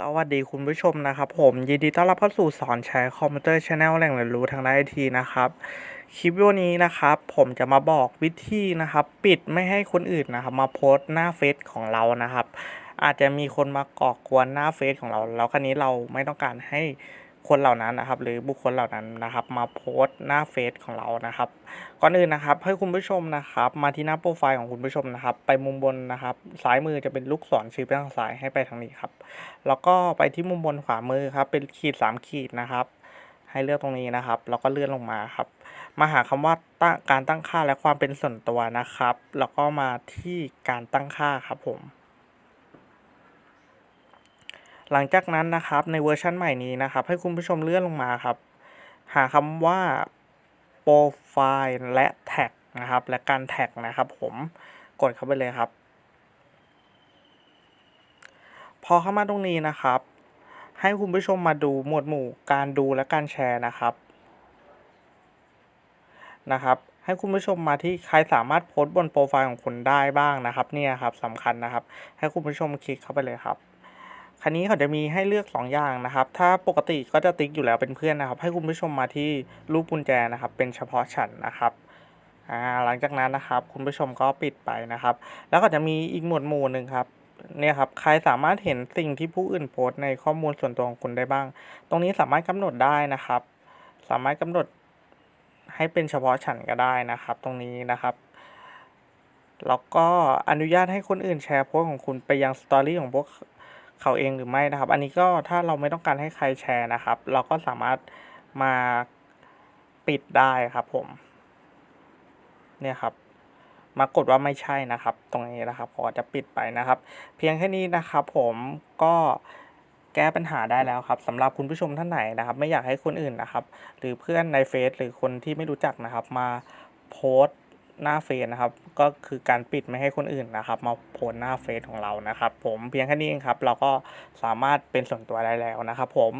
สวัสดีคุณผู้ชมนะครับ ผมยินดีต้อนรับเข้าสู่สอนใช้คอมพิวเตอร์ชาแนลแหล่งเรียนรู้ทางด้านไอทีนะครับ คลิปวิดีโอนี้นะครับ ผมจะมาบอกวิธีนะครับ ปิดไม่ให้คนอื่นนะครับ มาโพสต์หน้าเฟซของเรานะครับ อาจจะมีคนมาก่อกวนหน้าเฟซของเรา แล้วครั้นี้เราไม่ต้องการให้ คนเหล่านั้นนะครับ หรือบุคคลเหล่านั้นนะครับ มาโพสต์หน้าเฟซของเรานะครับ ก่อนอื่นนะครับให้คุณผู้ชมนะครับ มาที่หน้าโปรไฟล์ของคุณผู้ชมนะครับ ไปมุมบนนะครับซ้ายมือจะเป็นลูกศรชี้ไปทางซ้ายให้ไปทางนี้ครับ แล้วก็ไปที่มุมบนขวามือครับเป็นขีดสามขีดนะครับให้เลือกตรงนี้นะครับ แล้วก็เลื่อนลงมาครับ มาหาคำว่าตั้งการตั้งค่าและความเป็นส่วนตัวนะครับ แล้วก็มาที่การตั้งค่าครับผม หลังจากนั้นนะครับในเวอร์ชันใหม่นี้นะครับ ให้คุณผู้ชมเลื่อนลงมาครับ หาคำว่าโปรไฟล์และแท็กนะครับ และการแท็กนะครับผมกดเข้าไปเลยครับ พอเข้ามาตรงนี้นะครับ ให้คุณผู้ชมมาดูหมวดหมู่การดูและการแชร์นะครับนะครับให้คุณผู้ชมมาที่ใครสามารถโพสต์บนโปรไฟล์ของคุณได้บ้างนะครับ เนี่ยครับสำคัญนะครับ ให้คุณผู้ชมคลิกเข้าไปเลยครับ คราวนี้เขาจะมีให้เลือก 2 อย่างนะครับ ถ้าปกติก็จะติ๊กอยู่แล้วเป็นเพื่อนนะครับ ให้คุณผู้ชมมาที่รูปกุญแจนะครับ เป็นเฉพาะฉันนะครับหลังจากนั้นนะครับ คุณผู้ชมก็ปิดไปนะครับ แล้วก็จะมีอีกหมวดหมู่หนึ่งครับเนี่ยครับใครสามารถเห็นสิ่งที่ผู้อื่นโพสต์ในข้อมูลส่วนตัวของคุณได้บ้าง ตรงนี้สามารถกำหนดได้นะครับ สามารถกำหนดให้เป็นเฉพาะฉันก็ได้นะครับ ตรงนี้นะครับแล้วก็อนุญาตให้คนอื่นแชร์โพสต์ของคุณไปยังสตอรี่ของพวก เขาเองหรือไม่นะครับ อันนี้ก็ถ้าเราไม่ต้องการให้ใครแชร์นะครับ เราก็สามารถมาปิดได้ครับผม เนี่ยครับ มากดว่าไม่ใช่นะครับ ตรงนี้นะครับพอจะปิดไปนะครับ เพียงแค่นี้นะครับ ผมก็แก้ปัญหาได้แล้วครับสำหรับคุณผู้ชมท่านไหนนะครับ ไม่อยากให้คนอื่นนะครับ หรือเพื่อนในเฟซหรือคนที่ไม่รู้จักนะครับ มาโพสต์ หน้าเฟซนะครับ ก็คือการปิดไม่ให้คนอื่นนะครับ มาโพสหน้าเฟซของเรานะครับ ผมเพียงแค่นี้เองครับ เราก็สามารถเป็นส่วนตัวได้แล้วนะครับ ผม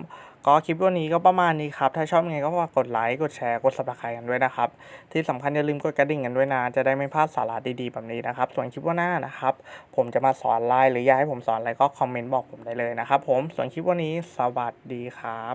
ก็คลิปวันนี้ก็ประมาณนี้ครับ ถ้าชอบยังไงก็ฝากกดไลค์กดแชร์กด subscribe กันด้วยนะครับ ที่สำคัญอย่าลืมกดกระดิ่งกันด้วยนะ จะได้ไม่พลาดสาระดีๆแบบนี้นะครับ ส่วนคลิปว่าหน้านะครับ ผมจะมาสอนไลน์หรืออยากให้ผมสอนอะไรก็คอมเมนต์บอกผมได้เลยนะครับผมส่วนคลิปวันนี้สวัสดีครับ